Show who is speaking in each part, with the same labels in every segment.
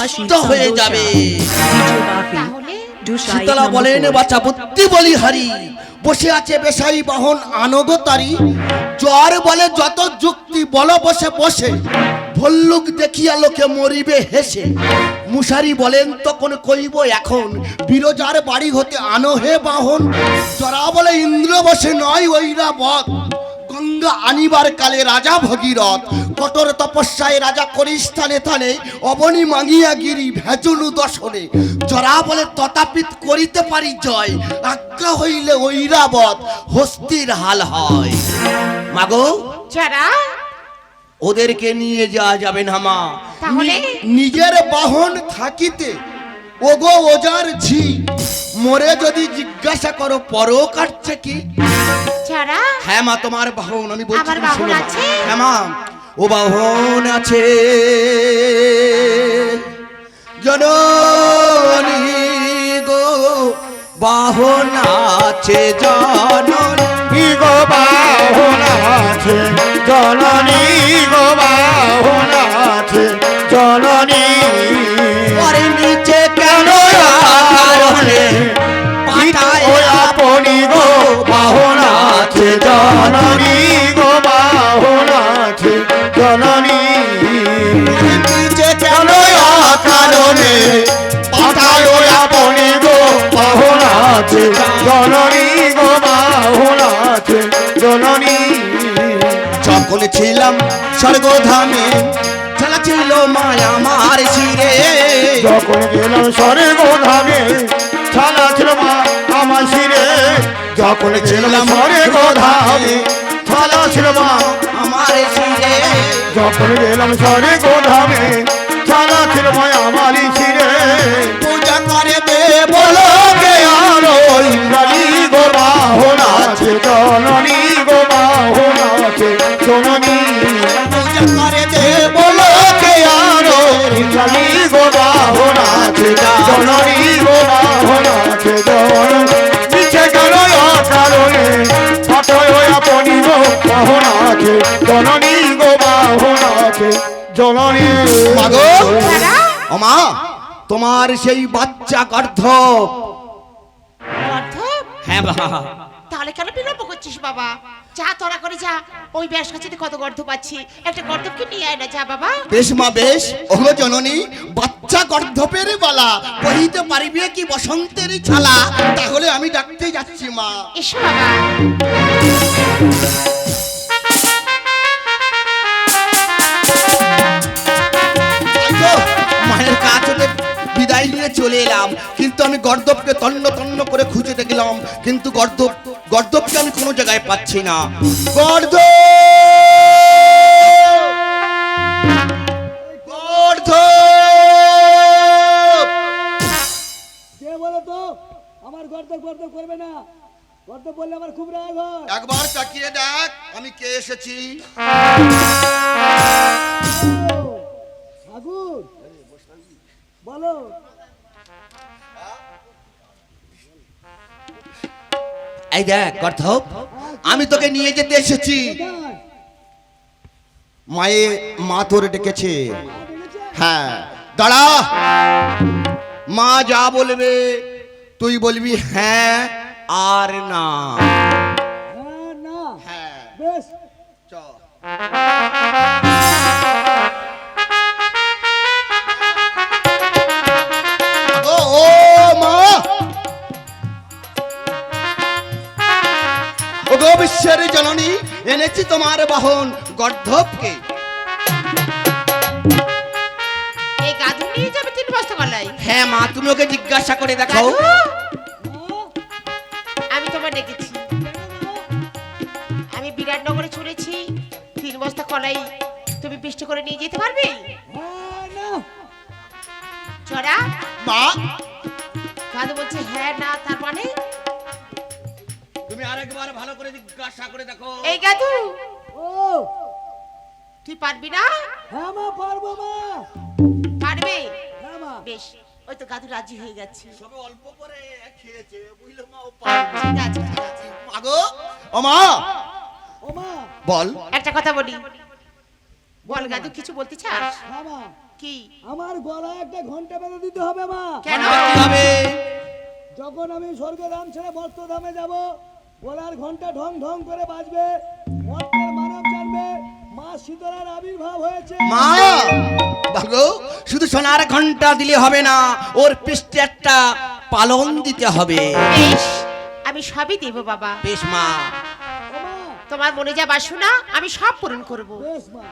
Speaker 1: নষ্ট হয়ে যাবে। শীতলা বলেন বাচ্চা বুদ্ধি বলি হারি। বসে আছে বেশাই বাহন আনগতারি জ্বর বলে যত যুক্তি বল বসে বসে। ভল্লুক দেখিয়া লোকে মরিবে হেসে। মুশারি বলেন তখন কইব এখন বিরজার বাড়ি হতে আনো হে বাহন। জরা বলে ইন্দ্র বসে নয় ঐরাবত গঙ্গা আনিবার কালে রাজা ভগীরথ কঠোর তপস্যায় রাজা করিস্থানে থানে অবনি মাগিয়া গিরি ভেজুলু দশনে। জরা বলে তথাপিত করিতে পারি জয় আজ্ঞা হইলে ঐরাবত হস্তির হাল হয়। মাগো
Speaker 2: যারা
Speaker 1: ওদেরকে নিয়ে যাওয়া যাবে না মা।
Speaker 2: তাহলে?
Speaker 1: নিজের বাহন থাকিতে ওগো ওজার ঝি। মরে যদি জিজ্ঞাসা করো পরও কাটছে কি?
Speaker 2: যারা
Speaker 1: হ্যাঁ মা তোমার বাহন আমি বলছি
Speaker 2: আমার বাহন আছে?
Speaker 1: হ্যাঁ মা ও বাহন আছে। জননী গো বাহন আছে জননী
Speaker 3: গো বাহন আছে। জননী গো বাহন আছে জননী।
Speaker 1: নিচে কেন
Speaker 3: গো বাহন জননী।
Speaker 1: নিচে
Speaker 3: কেন কারণে ওই আপনি গো বাহন আছে জননী গো বাহন আছে জননী।
Speaker 1: যখন ছিলাম স্বর্গধামে খেলা ছিল মায়া আমার শিরে।
Speaker 3: যখন গেলাম সরে গোধামে ছালা ছিল মা আমার রে যখন ছিলাম মরে গোধামে ছালা ছিল যখন গেলাম সরে গোধামে ছালা ছিল মা আমার শিরে
Speaker 1: পূজা করে দে
Speaker 3: বলো গে আরও, ইন্দ্রাণী গো বাহন আছে জননী গো জননী
Speaker 1: মাগো তোমার সেই বাচ্চা গর্ধ হ্যাঁ বাবা।
Speaker 2: তাহলে কেন বিলম্ব করছিস বাবা? যা তোরা করে যা। ওই ব্যাস কাছে কত গর্ধ পাচ্ছি একটা গর্ধবকে নিয়ে আয় না যা বাবা।
Speaker 1: বেশ মা বেশ। ওগো জননী বাচ্চা গর্ধপের বালা কহিতে পারিবে কি বসন্তের ছালা? তাহলে আমি ডাকতে যাচ্ছি মা।
Speaker 2: এসো বাবা।
Speaker 1: চলে এলাম। কিন্তু আমি গর্দবকে তন্ন তন্ন করে খুঁজে দেখলাম। কিন্তু গর্দব গর্দবকে আমি কোনো জায়গায় পাচ্ছি না। গর্দ গর্দ
Speaker 4: কে বলো তো? আমার গর্ত গর্ত করবে না। গর্ত বললে আমার খুব রাগ হয়।
Speaker 1: একবার তাকিয়ে দেখ আমি কে এসেছি।
Speaker 4: ঠাকুর বলো।
Speaker 1: এই দেখ গর্ধব আমি তোকে নিয়ে যেতে এসেছি। মায়ে মা তোর ডেকেছে। হ্যাঁ দাঁড়া। মা যা বলবে তুই বলবি হ্যাঁ আর না।
Speaker 4: হ্যাঁ না।
Speaker 1: বাহন গর্ধবকে।
Speaker 2: এই গাধু নিয়ে যাবে তিন বস্তা গলায়?
Speaker 1: হ্যাঁ মা তুমি ওকে জিজ্ঞাসা করে দেখাও।
Speaker 2: আমি তোমার ডেকেছি। আমি বিরাটনগরে চলেছি তিন বস্তা কলাই তুমি পিষ্ট করে নিয়ে যেতে পারবে? চড়া
Speaker 1: মা?
Speaker 2: গাধু বলছে হ্যাঁ না তার মানে?
Speaker 1: তুমি আরেকবার ভালো করে জিজ্ঞাসা করে দেখো।
Speaker 2: তুই পারবি না?
Speaker 4: হ্যাঁ মা পারব মা।
Speaker 2: পারবে?
Speaker 4: হ্যাঁ মা।
Speaker 2: বেশ ওই তো গাধু রাজি হয়ে গেছে।
Speaker 1: সবে অল্প করে খেয়েছে বুঝলো মা ও পারবে।
Speaker 2: ঠিক আছে ঠিক আছে
Speaker 1: মাগো ও মা।
Speaker 4: ও মা।
Speaker 1: বল।
Speaker 2: একটা কথা বলি। বল গাধু কিছু বলতে চাস?
Speaker 4: হ্যাঁ মা।
Speaker 2: কি?
Speaker 4: আমার গলায় একটা ঘণ্টা বেঁধে দিতে হবে মা।
Speaker 2: কেন?
Speaker 1: হবে?
Speaker 4: যখন আমি স্বর্গধাম ছেড়ে মর্তধামে যাব গলার ঘণ্টা ঢং ঢং করে বাজবে মর্তের মানব জানবে মা শীতলার আবির্ভাব হয়েছে।
Speaker 1: মা! বাবু শুধু সোনার ঘণ্টা দিলে হবে না ওর পৃষ্ঠে একটা পালন দিতে হবে।
Speaker 2: বেশ আমি সবই দেব বাবা।
Speaker 1: বেশ মা।
Speaker 2: তোমার মনে যা বাসনা আমি সব পূরণ করব।
Speaker 4: বেশ মা।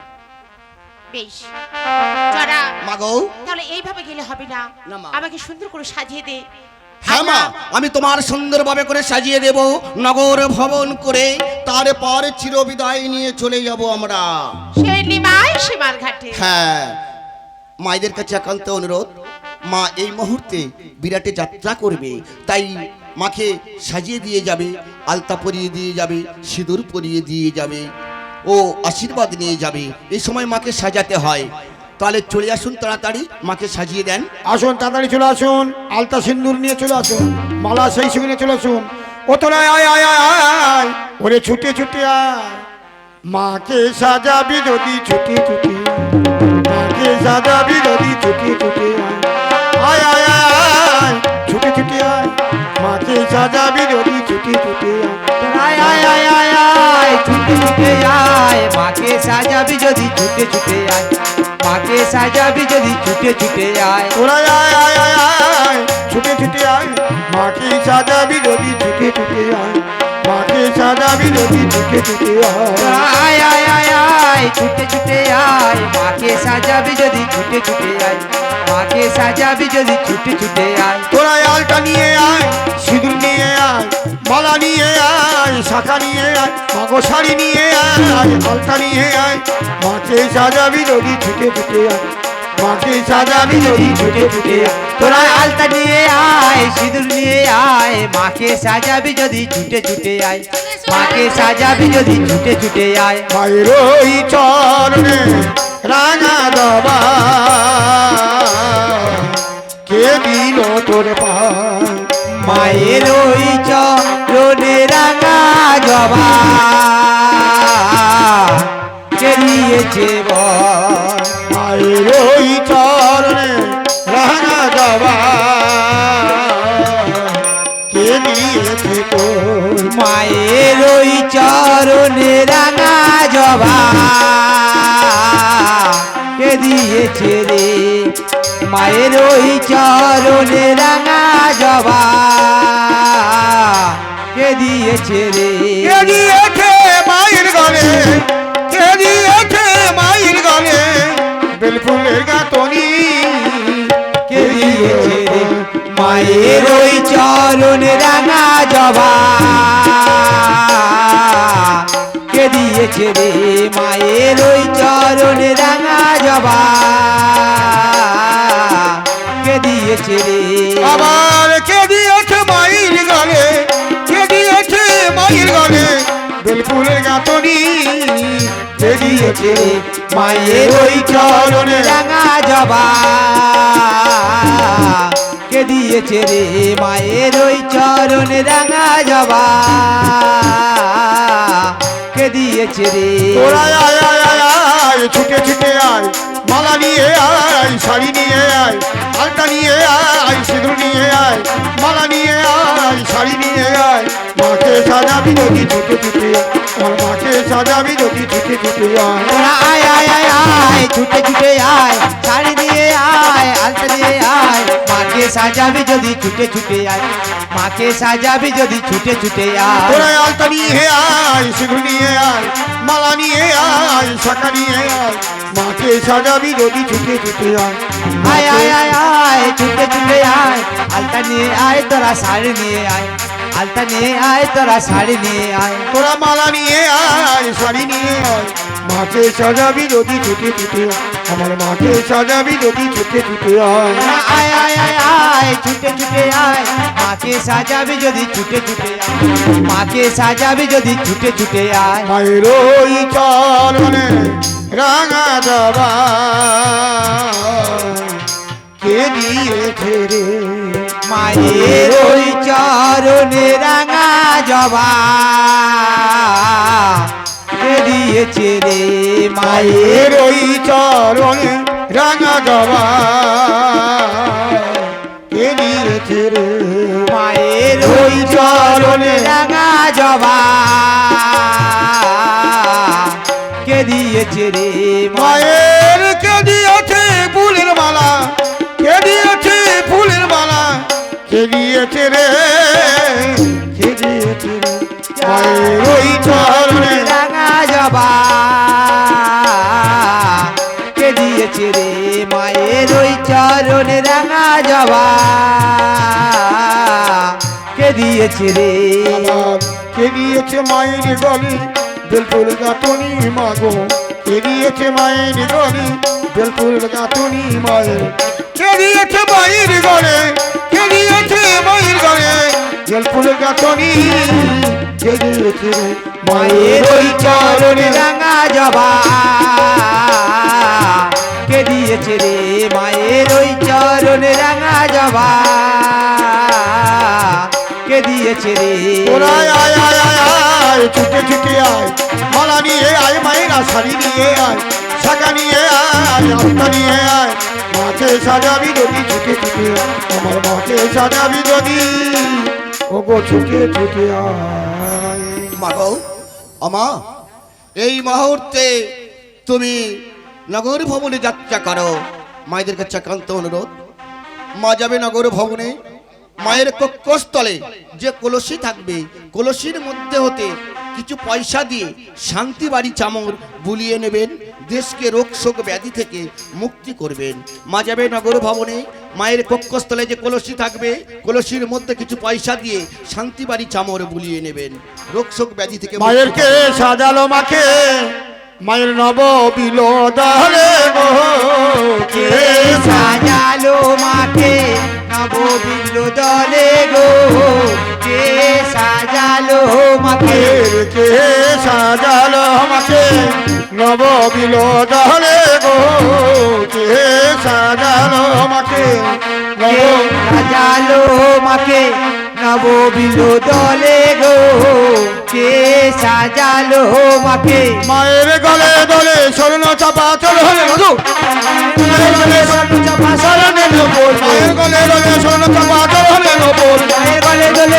Speaker 2: বেশ।
Speaker 1: মাগো
Speaker 2: তাহলে এইভাবে গেলে হবে না।
Speaker 1: না,
Speaker 2: আমাকে সুন্দর করে সাজিয়ে দে।
Speaker 1: হ্যাঁ মা আমি তোমার সুন্দরভাবে করে সাজিয়ে দেব নগর ভবন করে। তারপর চিরবিদায় নিয়ে চলে যাব আমরা।
Speaker 2: সেই নিমাই সীমার ঘাটে।
Speaker 1: হ্যাঁ মায়েদের কাছে একান্ত অনুরোধ। মা এই মুহূর্তে বিরাটে যাত্রা করবে তাই মাকে সাজিয়ে দিয়ে যাবে আলতা পরিয়ে দিয়ে যাবে সিঁদুর পরিয়ে দিয়ে যাবে ও আশীর্বাদ নিয়ে যাবে। এই সময় মাকে সাজাতে হয়। তাহলে চলে আসুন তাড়াতাড়ি, মাকে সাজিয়ে দেন।
Speaker 3: আসুন, তাড়াতাড়ি চলে আসুন। আলতা সিন্দুর নিয়ে চলে আসুন। মালা সেই সঙ্গে চলে আসুন। ও তোরা আয় আয় আয় ওরে ছুটে ছুটে আয়। মাকে সাজাবি যদি ছুটে ছুটে মাকে সাজাবি যদি ছুটে ছুটে আয়। আয় আয় আয় ছুটে ছুটে আয়। মাকে সাজাবি যদি ছুটে ছুটে আয়।
Speaker 5: আয় আয় আয় আয় ছুটে আয়। মাকে সাজাবি যদি ছুটে ছুটে আয়। মাকে সাজাবি যদি ছুটে ছুটে আয়
Speaker 3: তোরা আয় আয় আয় আয় ছুটে ছুটে আয় মাকে সাজাবি যদি ছুটে ছুটে আয় মাকে সাজাবি যদি ছুটে ছুটে আয়।
Speaker 5: আয় আয় আয় আয় ছুটে ছুটে আয়। মাকে সাজাবি যদি ছুটে ছুটে আয়। মাকে সাজাবি যদি ছুটে ছুটে আয়।
Speaker 3: তোরা আলটা নিয়ে আয় সিঁদুর নিয়ে আয় মালা নিয়ে আয় শাখা নিয়ে আয় মাগো শাড়ি নিয়ে আয় আলটা নিয়ে আয়। মাকে সাজাবি যদি ছুটে ছুটে আয়। মাকে সাজাবি যদি ছুটে ছুটে আয়।
Speaker 5: তোরা আলতা নিয়ে আয় সিঁদুর নিয়ে আয় মাকে সাজাবি যদি ছুটে ছুটে আয় মাকে সাজাবি যদি ছুটে ছুটে আয়।
Speaker 3: মায়ের ওই চরণে রাঙা দবা কে দিল তোর পায়
Speaker 5: মায়ের ওই চরণে রাঙা জবা বল
Speaker 3: মায়ের ওই রাঙা
Speaker 5: জবা কে দিয়েছে রে? মায়ের ওই চরণে রাঙা জবা কে দিয়েছে রে?
Speaker 3: কে দিয়েছে মায়ের গলে? কে দিয়েছে মায়ের গলে? বেলফুলের গাতনি
Speaker 5: কে দিয়েছে রে? মায়ের ওই চরণে রাঙা জবা কে দিয়েছে রে মায়ের ওই চরণে রাঙা জবা। কে দিয়েছে রে
Speaker 3: আবার কে দিয়েছে মায়ের গলে কে দিয়েছে মায়ের গলে বেলফুলের গাতনি কে দিয়েছে
Speaker 5: মায়ের ওই চরণে? রাঙা জবা। কে দিয়েছে রে মায়ের ওই চরণে রাঙা জবা? কে দিয়েছে রে।
Speaker 3: তোরা ছুটে ছুটে আয়। মালা নিয়ে আয় শাড়ি নিয়ে আয় আলতা নিয়ে আয় সিঁদুর নিয়ে আয় মালা নিয়ে আয় শাড়ি নিয়ে আয়। মাকে সাজাবি যদি ছুটে ছুটে আয় আমার মাকে সাজাবি যদি ছুটে ছুটে আয়।
Speaker 5: আয় আয় আয় আয় ছুটে ছুটে আয় শাড়ি দিয়ে আয় আলতা দিয়ে আয়। মাকে সাজাবি যদি ছুটে ছুটে আয় মাকে সাজাবি যদি ছুটে ছুটে আয়।
Speaker 3: তোরা আলতা নিয়ে আয় সিঁদুর নিয়ে আয় মালা নিয়ে আয় শাখা নিয়ে আয়। মাকে সাজাবি যদি ছুটে ছুটে আয়।
Speaker 5: আয় আয় আয় আয় ছুটে ছুটে আয়। আলতা নিয়ে আয় তোরা শাড়ি নিয়ে আয়। আলতা নিয়ে আয় তোরা শাড়ি নিয়ে আয়।
Speaker 3: তোরা মালা নিয়ে আয় শাড়ি নিয়ে আয়। মাঠে সাজাবি যদি ছুটে ছুটে আমার মাঠে সাজাবি যদি ছুটে ছুটে আয়
Speaker 5: আয় আয় আয় ছুটে ছুটে আয়। মাকে সাজাবি যদি ছুটে ছুটে আয়। মাকে সাজাবি যদি ছুটে ছুটে আয়।
Speaker 3: মায়ের ওই চরণে রাঙা জবা। কে দিয়েছে রে?
Speaker 5: মায়ের ওই চরণে রাঙা জবা। কে দিয়েছে রে মায়ের
Speaker 3: ওই চরণে রাঙা জবা। দিয়েছে রে
Speaker 5: মায়ের ওই চরণে রাঙা জবা। কে দিয়েছে রে মায়ের?
Speaker 3: কে দিয়েছে ফুলের মালা? কে দিয়েছে ফুলের মালা? কে দিয়েছে রে? কে দিয়েছে রে? মায়ের ওই চরণে
Speaker 5: রাঙা জবা। কে দিয়েছে রে মায়ের ওই চরণে রাঙা জবা। কে দিয়েছে রে?
Speaker 3: কে দিয়েছে মায়ের গলি? বেলপুল গাতনি মাগো কে দিয়েছে মায়ের গলি? বেলপুল গাতনি মায়ের কে দিয়েছে মায়ের গলে? কে দিয়েছে মায়ের গলে? বেলপুল গাতনি কে দিয়েছে
Speaker 5: মায়ের ওই চরণে রাঙা জবা। কে দিয়েছে রে মায়ের ওই চরণে রাঙা জবা। কে দিয়েছে রে?
Speaker 3: তোরা আয় আয় আয় আয় ছুটে ছুটে আয়। মালা নিয়ে আয় মায়েরা শাড়ি নিয়ে আয়। শাখা নিয়ে আয় আস্তা নিয়ে আয়। মাকে সাজাবি যদি ছুটে ছুটে আমার মাকে সাজাবি যদি ওগো ছুটে ছুটে আয়।
Speaker 1: মাগো আমা এই মুহূর্তে তুমি নগর ভবনে যাত্রা করো। মায়েদের কাছে একান্ত অনুরোধ। মা যাবে নগর ভবনে। মায়ের কক্ষস্থলে যে কলসি থাকবে কলসির মধ্যে হতে কিছু পয়সা দিয়ে শান্তি বাড়ি চামর বুলিয়ে নেবেন। দেশকে রোগ শোক ব্যাধি থেকে মুক্তি করবেন। মা যাবে নগর ভবনে। মায়ের কক্ষস্থলে যে কলসি থাকবে কলসির মধ্যে কিছু পয়সা দিয়ে শান্তি বাড়ি চামর বুলিয়ে নেবেন। রোগ শোক ব্যাধি থেকে
Speaker 3: মায়েরকে সাজালো মাকে। মায়ের নব বিল দহলে গো
Speaker 5: কে সাজালো মাকে নববিল্ল দলে গো কে সাজালো মাকে।
Speaker 3: মায়ের কে সাজালো আমাকে নব বিল দহলে গো কে সাজালো
Speaker 5: কে
Speaker 3: নব
Speaker 5: সাজালো মাকে নববিল্ল দলে গো কে সাজালো মাকে
Speaker 3: মায়ের গলে দলে স্বর্ণ চাপা চল হলে মায়ের গলে
Speaker 5: স্বর্ণ চাপা স্মরণে নবর
Speaker 3: মায়ের গলে দলে স্বর্ণ চাপা চল হলে নবর
Speaker 5: মায়ের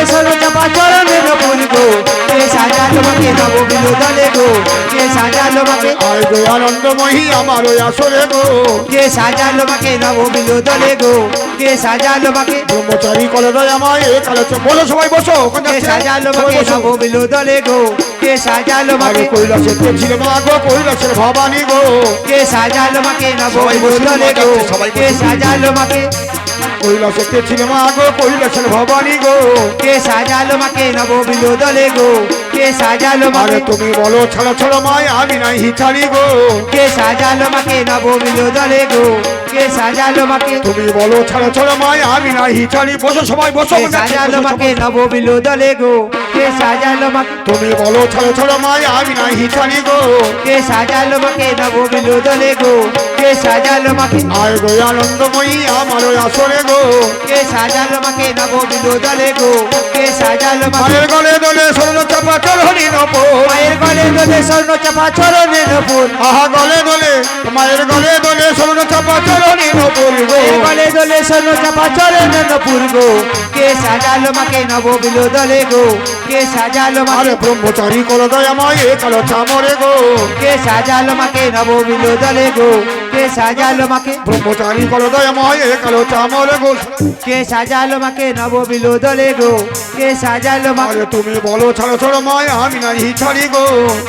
Speaker 5: দলে স্বর্ণ চাপা চরণে নবর গো কে সাজালো মাকে নববিল্ল দলে গো কে সাজালো মাকে
Speaker 3: আয় গো আনন্দময়ী আমার ওই আসরে গো।
Speaker 5: কে সাজালো মাকে নববিল্ল দলে গো কে সাজালো মাকে
Speaker 3: ব্রহ্মচারী করে দয় আমায় এ কালো বলো সবাই বসো
Speaker 5: কে সাজালো মাকে
Speaker 3: বসো।
Speaker 5: নববিল্ল গো কে সাজালো মাকে
Speaker 3: কৈলাসের ছিল মা গো কৈলাসের ভবানী গো।
Speaker 5: কে সাজালো মাকে
Speaker 1: সবাই
Speaker 5: নববিল্ল দলে গো
Speaker 1: সবাই
Speaker 5: কে সাজালো মাকে
Speaker 3: কৈলাসের কে ছিল মা গো? কৈলাসের ভবানী গো।
Speaker 5: কে সাজালো মাকে নব বিনোদলে গো? কে সাজালো
Speaker 3: আরে তুমি বলো ছাড়া ছাড়া মায় আমি নাই হিচারি গো।
Speaker 5: কে সাজালো মাকে নব বিনোদলে গো? কে সাজালো মাকে।
Speaker 3: তুমি বলো ছাড়া ছাড়া মায় আমি নাই হিচারি বসো সবাই বসো
Speaker 5: কে সাজালো মাকে নববিল্ল দলে গো? কে সাজালো মাকে?
Speaker 3: তুমি বলো ছাড়া ছাড়া মায় আমি নাই হিচারি গো।
Speaker 5: কে সাজালো মাকে নববিল্ল দলে গো? কে সাজালো মাকে?
Speaker 3: আয় গো আনন্দময়ী আমার আসরে গো।
Speaker 5: কে সাজালো মাকে নববিল্ল দলে গো? কে সাজালো মাকে?
Speaker 3: মায়ের গলে দলে স্বর্ণ চাপা চলহরি নপো
Speaker 5: মায়ের গলে দলে স্বর্ণ চাপা চরণে নপুর
Speaker 3: আহা গলে দলে মায়ের গলে দলে স্বর্ণ চাপা চলহরি নপুর গো
Speaker 5: মায়ের গলে দলে স্বর্ণ চাপা চরণে নপুর গো কে সাজালো মাকে নববিল্ল দলে গো। কে সাজালো মাকে
Speaker 3: আরে ব্রহ্মচারী করে দয় আমায় এ কালো চামরে গো।
Speaker 5: কে সাজালো মাকে নববিল্ল দলে গো। কে সাজালো মাকে
Speaker 3: ব্রহ্মচারী করে দয় আমায় এ কালো চামরে গো।
Speaker 5: কে সাজালো মাকে নববিল্ল দলে গো। কে সাজালো মাকে
Speaker 3: আরে তুমি বলো ছাড়ো ছাড়ো মায় আমি নাই হিচারি গো।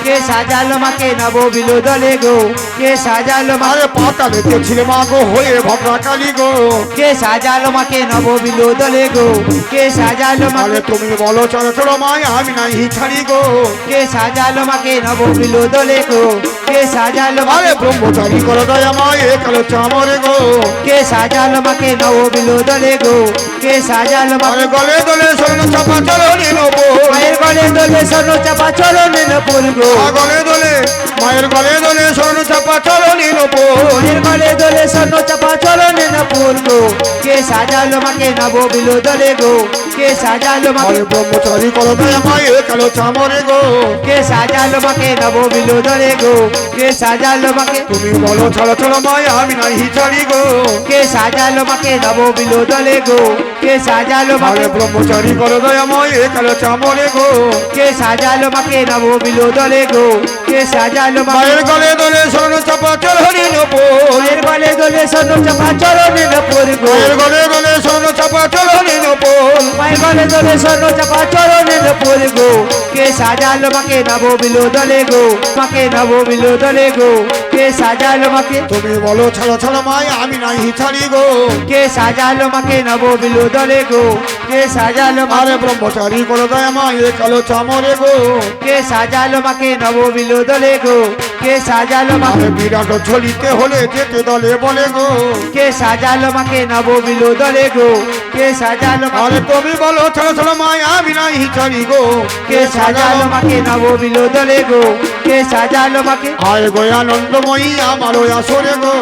Speaker 5: কে সাজালো মাকে নববিল্ল দলে গো। কে সাজালো মাকে
Speaker 3: পাতা দেখতে ছিলে মা গো। হয়ে ভদ্রা কালী গো।
Speaker 5: কে সাজালো মাকে নববিল্ল দলে গো? কে সাজালো মাকে
Speaker 3: তুমি বলো ছাড়ো ছাড়ো মায় আমি নাই হিচারি গো।
Speaker 5: কে সাজালো মাকে নববিল্ল দলে গো? কে সাজালো মাকে
Speaker 3: আরে ব্রহ্মচারী করে দয় আমায় এ কালো চামরে গো।
Speaker 5: কে সাজালো মাকে নববিল্ল দলে গো? কে সাজালো মাকে
Speaker 3: গলে দলে স্বর্ণ চাপা চলহরি নপো
Speaker 5: মায়ের গলে দলে স্বর্ণ চাপা চরণে নপুর গো।
Speaker 3: গলে দলে মায়ের গলে দলে স্বর্ণ চাপা চলহরি নপো
Speaker 5: মায়ের গলে দলে স্বর্ণ চাপা চরণে গো কে সাজালো মাকে নববিল্ল দলে গো? কে সাজালো মাকে
Speaker 3: ব্রহ্মচারী করো দয়া মায়ে কালো চামরে গো।
Speaker 5: কে সাজালো মাকে নব বিলোদনে গো? কে সাজালো মাকে
Speaker 3: তুমি বলো ছাড়া ছাড়া মায়ে আমি নাই হিচারি গো।
Speaker 5: কে সাজালো মাকে নব বিলোদনে গো? কে সাজালো মাকে
Speaker 3: ব্রহ্মচারী করো দয়া মায়ে কালো চামরে গো।
Speaker 5: কে সাজালো মাকে নব বিলোদনে গো? কে সাজালো
Speaker 3: মায়ের গলে দলে স্বর্ণ চাপা চল হরি নপোল
Speaker 5: মায়ের গলে দলে সোনো চাপা চরণে নপুর গো।
Speaker 3: মায়ের গলে দলে স্বর্ণ চাপা চল হরি নপোল
Speaker 5: মায়ের গলে দলে সোনো চাপা চরণে নপুর গো। কে সাজালো মাকে নব বিলোদনে গো। মাকে নব বিলোদনে গো। কে সাজালো মাকে
Speaker 3: তুমি বলো ছাড়া ছাড়া মায়ে আমি নাই হিচারি গো।
Speaker 5: কে সাজালো মাকে নব বিলোদনে গো। কে সাজালো
Speaker 3: আরে ব্রহ্মচারী করো দয়া মায়ে কালো চামরে গো।
Speaker 5: কে সাজালো মাকে নব বিলোদনে গো। কে সাজালো মাকে
Speaker 3: বিরাট ঝলিতে হলে যেতে দলে বলে গো।
Speaker 5: কে সাজালো মাকে নব বিলোদনে গো। কে সাজালো
Speaker 3: আরে তুমি বলো ছাড়া ছাড়া মায়ে আমি নাই হিচারি গো।
Speaker 5: কে সাজালো মাকে নব বিলোদনে গো? কে সাজালো মাকে
Speaker 3: আয় গো আনন্দময়ী আমার আসরে গো।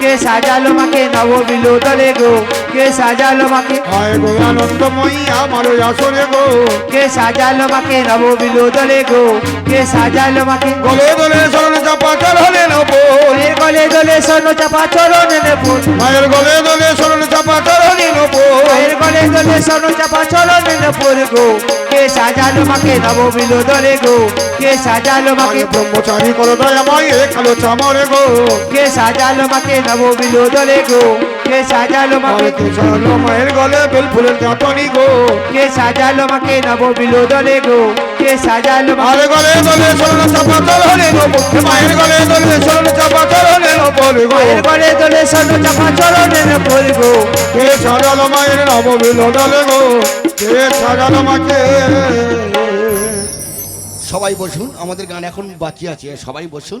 Speaker 5: কে সাজালো মাকে নব বিলোদনে গো? কে সাজালো মাকে
Speaker 3: আয় গো আনন্দময়ী আমার আসরে গো।
Speaker 5: কে সাজালো মাকে নব বিলোদনে গো? কে সাজালো মাকে
Speaker 3: গলে গলে স্বর্ণ চাপা চল হলে
Speaker 5: মায়ের গলে দলে সোনো চাপা চরণে নেপুর
Speaker 3: মায়ের গলে গলে স্বর্ণ চাপা চল হলে
Speaker 5: মায়ের গলে দলে সোনো চাপা চরণে নেপুর গো। কে সাজালো মাকে নব বিলোদনে গো। কে সাজালো মাকে
Speaker 3: ব্রহ্মচারী করো দয়া মায়ে কালো চামরে গো।
Speaker 5: কে সাজালো মাকে নব বিলোদনে গো। কে সাজালো মাকে?
Speaker 3: সাজালো মায়ের গলে বেল ফুলের গাঁথনি গো।
Speaker 5: কে সাজালো মাকে নব বিলোদনে গো? কে সাজালো মাকে?
Speaker 3: গলে গলে স্বর্ণ চাপা চল হলে নপোল মায়ের গলে গলে স্বর্ণ চাপা চল হলে গো।
Speaker 5: মায়ের গলে দলে সোনো চাপা চরণে নেপুর গো?
Speaker 3: কে সাজালো মায়ের নব বিলোদলে গো? কে সাজালো মাকে?
Speaker 1: সবাই বসুন আমাদের গান এখন বাকি আছে সবাই বসুন।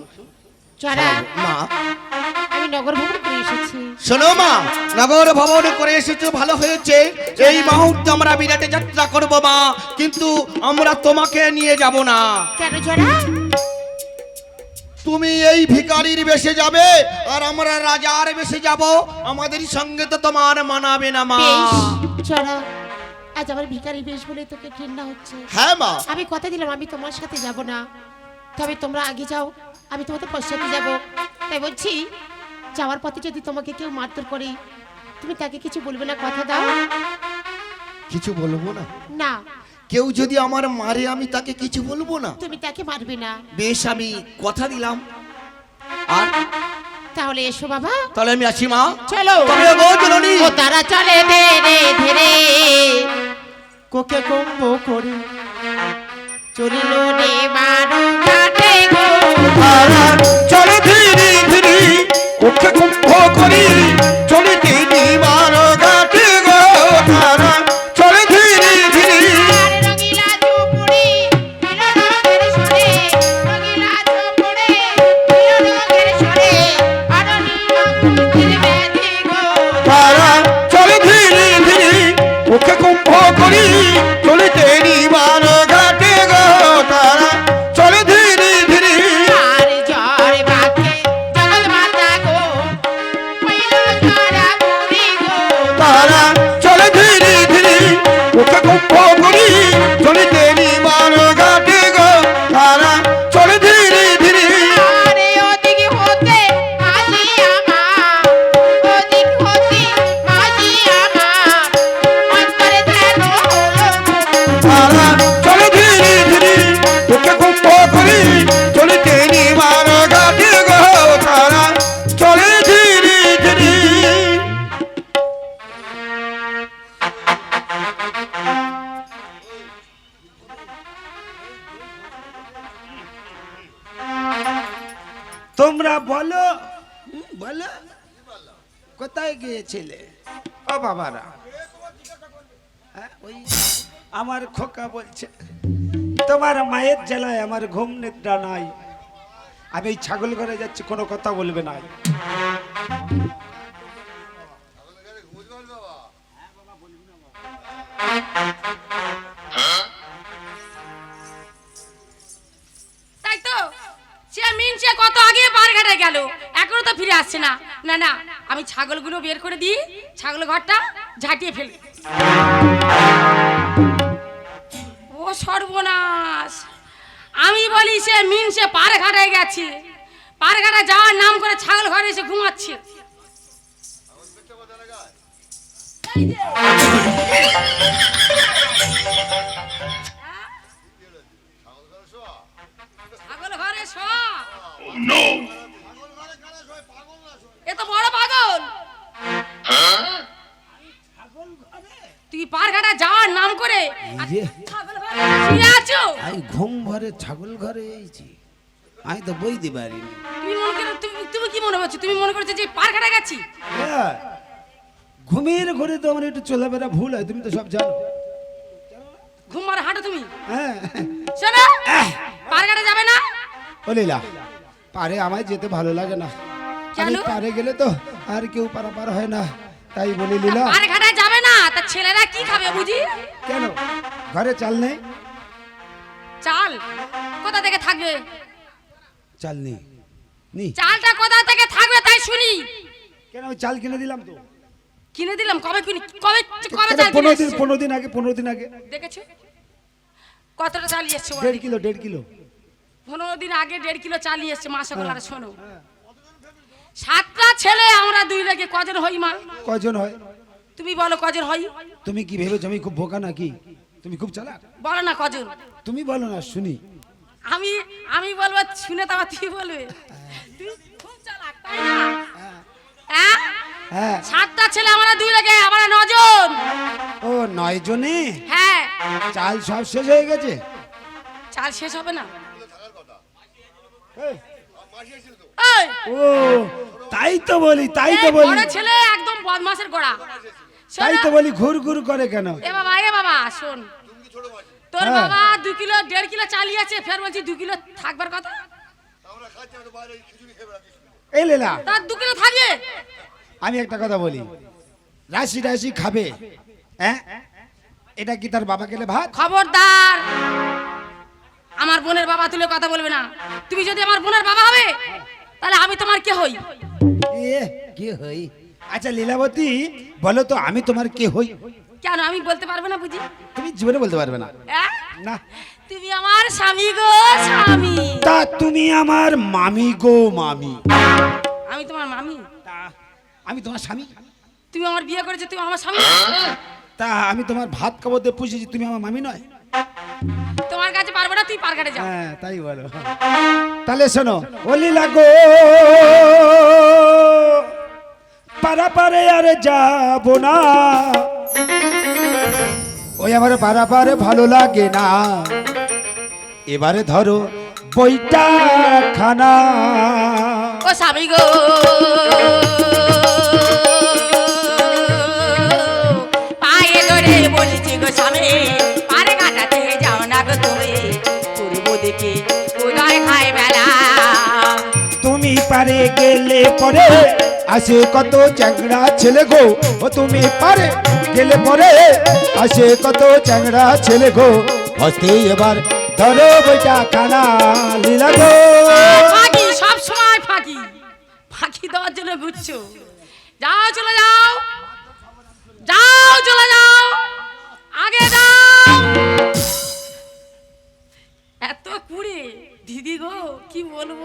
Speaker 2: চড়া।
Speaker 1: মা।
Speaker 2: আমি নগর ভ্রমণ করে এসেছি।
Speaker 1: শোনো মা নগর ভবন করে এসেছ ভালো হয়েছে। এই মুহূর্তে আমরা বিরাটে যাত্রা করব মা কিন্তু আমরা তোমাকে নিয়ে যাব না।
Speaker 2: কেন
Speaker 1: তুমি এই ভিখারির বেশে যাবে আর আমরা রাজার বেশে যাব। আমাদের সঙ্গে তো তোমার মানাবে না মা।
Speaker 2: চড়া আজ আমার ভিখারি বেশ বলে তোকে ঘৃণা হচ্ছে।
Speaker 1: হ্যাঁ মা।
Speaker 2: আমি কথা দিলাম আমি তোমার সাথে যাব না। তবে তোমরা আগে যাও আমি তোমাদের পশ্চাতে যাব। তাই বলছি যাওয়ার পথে যদি তোমাকে কেউ মারধর করে তুমি তাকে কিছু বলবে না? কথা দাও।
Speaker 1: কিছু বলব না?
Speaker 2: না।
Speaker 1: কেউ যদি আমার মারে আমি তাকে কিছু বলব না?
Speaker 2: তুমি তাকে মারবে না।
Speaker 1: বেশ আমি কথা দিলাম। আর?
Speaker 2: তাহলে এসো বাবা।
Speaker 1: তাহলে আমি আসি মা।
Speaker 2: চলো।
Speaker 1: তবে গো জননী।
Speaker 2: ও তারা চলে ধীরে ধীরে।
Speaker 5: কোকে কম্ব করে
Speaker 2: চলিল রে বারো
Speaker 3: উঠে কুম্ভ করি।
Speaker 4: বলছে তোমার মায়ের জেলায় আমার ঘুম নিদ্রা নাই। আমি এই ছাগল ঘরে যাচ্ছি, কোনো কথা বলবে না।
Speaker 6: তাই তো? সে কত আগে গেল তো ফিরে আসছে না। না না, আমি ছাগলগুলো বের করে দিই, ছাগল ঘরটা ঝাঁটিয়ে ফেলি। ও সর্বনাশ। আমি বলি সে মিন সে পার ঘাটে গেছে। পার ঘাটে যাওয়ার নাম করে ছাগল ঘরে এসে ঘুমাচ্ছে। ছাগল ঘরে শো এ তো বড় পাগল। তুই পারঘাটা যাওয়ার নাম করে? শুয়ে আছো?
Speaker 4: আমি ঘুম ঘরে ছাগল ঘরে এইছি আমি তো বইতে পারিনি।
Speaker 6: তুমি মনে করে তুমি তুমি কি মনে হচ্ছে তুমি মনে করছ যে পারঘাটা গেছি?
Speaker 4: হ্যাঁ, ঘুমের ঘরে তো আমার একটু চলাফেরা ভুল হয় তুমি তো সব জানো।
Speaker 6: ঘুম মারা হাঁটো তুমি?
Speaker 4: হ্যাঁ।
Speaker 6: শোনো পারঘাটা যাবে না?
Speaker 4: ও লীলা পারে আমায় যেতে ভালো লাগে না।
Speaker 6: কেন?
Speaker 4: আমি পারে গেলে তো আর কেউ পারাপার হয় না। তাই বলি লীলা।
Speaker 6: পারঘাটা যাবে না? তা ছেলেরা কি খাবে বুঝি?
Speaker 4: কেন? ঘরে চাল নেই?
Speaker 6: চাল। কোথা থেকে থাকবে?
Speaker 4: চাল নেই। নি
Speaker 6: চালটা কোথা থেকে থাকবে তাই শুনি।
Speaker 4: কেন আমি চাল কিনে দিলাম তো?
Speaker 6: কিনে দিলাম? কবে কিনে কবে কবে চাল কিনে
Speaker 4: পনেরো দিন? পনেরো দিন আগে পনেরো দিন আগে।
Speaker 6: দেখেছ? কতটা চালিয়ে এসছো
Speaker 4: দেড় কিলো দেড় কিলো।
Speaker 6: পনেরো দিন আগে দেড় কিলো চালিয়ে এসছে মাসে গোলার শোনো। সাতটা ছেলে আমরা দুই লেগে কজন হই মা?
Speaker 4: কজন হয়?
Speaker 6: তুমি বলো কজন হই?
Speaker 4: তুমি কি ভেবেছো আমি খুব বোকা নাকি? তুমি খুব চালাক।
Speaker 6: বলো না কজন
Speaker 4: তুমি বলো না শুনি।
Speaker 6: আমি আমি বলব শুনে তো আবার তুমি বলবে? তুই খুব চালাক তাই না? হ্যাঁ?
Speaker 4: হ্যাঁ।
Speaker 6: সাতটা ছেলে আমরা দুই লেগে আমরা নজন।
Speaker 4: ও নয় জনে
Speaker 6: হ্যাঁ।
Speaker 4: চাল সব শেষ হয়ে গেছে?
Speaker 6: চাল শেষ হবে না।
Speaker 4: ও তাই তো বলি তাই তো বলি।
Speaker 6: ছেলে একদম বদমাসের গোড়া।
Speaker 4: তাই তো বলি ঘুর ঘুর করে কেন?
Speaker 6: এ বাবা এ বাবা শোন। তোর
Speaker 4: হ্যাঁ।
Speaker 6: বাবা দু কিলো দেড় কিলো চালিয়েছে ফের বলছি দু কিলো থাকবার কথা।
Speaker 4: এই লেলা।
Speaker 6: তার দু কিলো থাকবে।
Speaker 4: আমি একটা কথা বলি। রাশি রাশি খাবে হ্যাঁ? এটা কি তার বাবা গেলে ভাত?
Speaker 6: খবরদার। আমার বোনের বাবা তুলে কথা বলবে না। তুমি যদি আমার বোনের বাবা হবে তাহলে আমি তোমার কে হই?
Speaker 4: এ কি হই? আচ্ছা লীলাবতী বলো তো আমি তোমার কে হই?
Speaker 6: কেন আমি বলতে পারব না বুঝি?
Speaker 4: তুমি জীবনে বলতে পারবে না? না।
Speaker 6: তুমি আমার স্বামী গো স্বামী।
Speaker 4: তা তুমি আমার মামি গো মামি।
Speaker 6: আমি তোমার মামি?
Speaker 4: তা আমি তোমার স্বামী।
Speaker 6: তুমি আমার বিয়ে করেছ তুমি আমার স্বামী?
Speaker 4: তা আমি তোমার ভাত খাবতে পুষেছি তুমি আমার মামি নয়।
Speaker 6: তোমার কাছে পারব না তুই পার কাটে যা।
Speaker 4: হ্যাঁ তাই বলো। তাহলে শোনো ওলি লাগো পারা পারে আর যাব না। ওই আমার বারাবার ভালো লাগে না। এবারে ধরো বইটা খানা।
Speaker 6: ও স্বামী গো। পায়ে ধরে বলছি গো স্বামী। পারে
Speaker 4: গেলে পরে। আসে কত চ্যাংড়া ছেলে গো, ও তুমি পারে গেলে পরে। আসে কত চ্যাংড়া ছেলে গো, হস্তে এবার ধরো বইটা খানা লীলা গো।
Speaker 6: ফাঁকি, সব সময় ফাঁকি। ফাঁকি দেওয়ার জন্য ঘুরছো যাও, চলে যাও। যাও, চলে যাও। আগে যাও। এত কুড়ে, দিদি গো, কি বলব?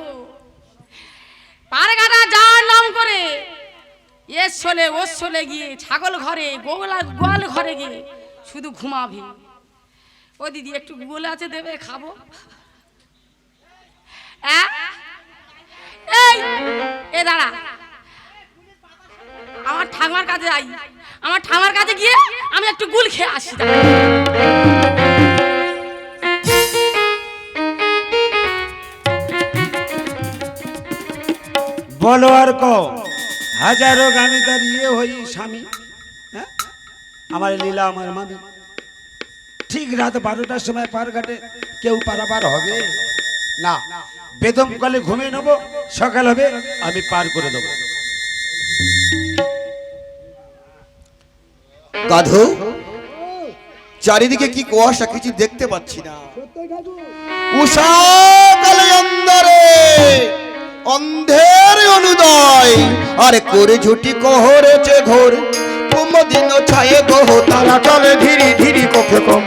Speaker 6: পারগাটা যাওয়ার নাম করে এর চলে ওর চলে গিয়ে ছাগল ঘরে গোগলা গোয়াল ঘরে গিয়ে শুধু ঘুমাবি। ও দিদি, একটু গোল আছে, দেবে, খাব। এ দাঁড়া। আমার ঠাকুমার কাছে যাই। আমার ঠাকুমার কাছে গিয়ে আমি একটু গুল খেয়ে আসি
Speaker 4: বলো আর কো হাজারো আমি তার ইয়ে হই স্বামী হ্যাঁ? আমার লীলা আমার মামি। ঠিক রাত বারোটার সময় পার ঘাটে কেউ পারাপার হবে? না। বেদম কলে ঘুমিয়ে নেব সকাল হবে আমি পার করে দেবো।
Speaker 1: গাধু চারিদিকে কি কুয়াশা কিছু দেখতে পাচ্ছি না। উষাকালে অন্ধরে অন্ধের অনুদয়। আর করে ঝুটি কহরেছে ঘোর। কুমদিন ছায়ে গো,
Speaker 3: তারা চলে ধীরে ধীরে কক্ষে কম।